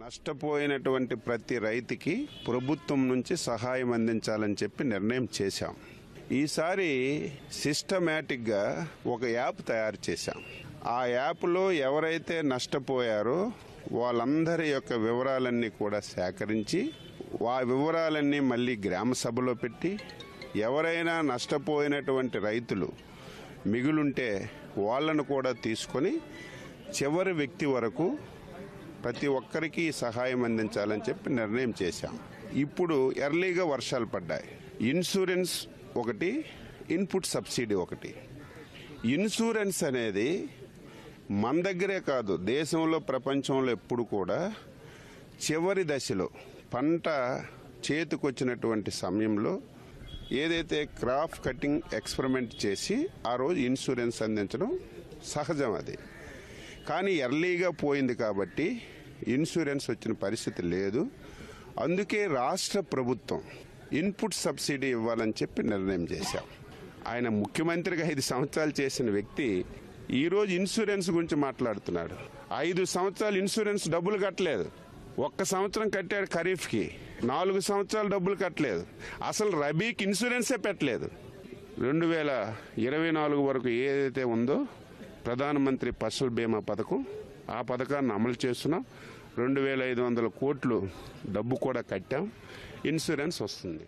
నష్టపోయినటువంటి ప్రతి రైతుకి ప్రభుత్వం నుంచి సహాయం అందించాలని చెప్పి నిర్ణయం చేశాం. ఈసారి సిస్టమేటిక్గా ఒక యాప్ తయారు చేశాం. ఆ యాప్లో ఎవరైతే నష్టపోయారో వాళ్ళందరి యొక్క వివరాలన్నీ కూడా సేకరించి ఆ వివరాలన్నీ మళ్ళీ గ్రామ సభలో పెట్టి ఎవరైనా నష్టపోయినటువంటి రైతులు మిగులుంటే వాళ్ళను కూడా తీసుకొని చివరి వ్యక్తి వరకు ప్రతి ఒక్కరికి సహాయం అందించాలని చెప్పి నిర్ణయం చేశాం. ఇప్పుడు ఎర్లీగా వర్షాలు పడ్డాయి. ఇన్సూరెన్స్ ఒకటి ఇన్పుట్ సబ్సిడీ ఒకటి. ఇన్సూరెన్స్ అనేది మన దగ్గరే కాదు దేశంలో ప్రపంచంలో ఎప్పుడు కూడా చివరి దశలో పంట చేతికొచ్చినటువంటి సమయంలో ఏదైతే క్రాప్ కటింగ్ ఎక్స్పెరిమెంట్ చేసి ఆ రోజు ఇన్సూరెన్స్ అందించడం సహజం అది. కానీ ఎర్లీగా పోయింది కాబట్టి ఇన్సూరెన్స్ వచ్చిన పరిస్థితి లేదు. అందుకే రాష్ట్ర ప్రభుత్వం ఇన్పుట్ సబ్సిడీ ఇవ్వాలని చెప్పి నిర్ణయం చేశాం. ఆయన ముఖ్యమంత్రిగా ఐదు సంవత్సరాలు చేసిన వ్యక్తి ఈరోజు ఇన్సూరెన్స్ గురించి మాట్లాడుతున్నాడు. ఐదు సంవత్సరాలు ఇన్సూరెన్స్ డబ్బులు కట్టలేదు. ఒక్క సంవత్సరం కట్టాడు ఖరీఫ్కి. నాలుగు సంవత్సరాలు డబ్బులు కట్టలేదు. అసలు రబీకి ఇన్సూరెన్సే పెట్టలేదు. రెండు వేల ఇరవై నాలుగు వరకు ఏదైతే ఉందో ప్రధానమంత్రి ఫసల్ బీమా పథకం. ఆ పథకాన్ని అమలు చేస్తున్నాం. రెండు వేల ఐదు వందల కోట్లు డబ్బు కూడా కట్టాం. ఇన్సూరెన్స్ వస్తుంది.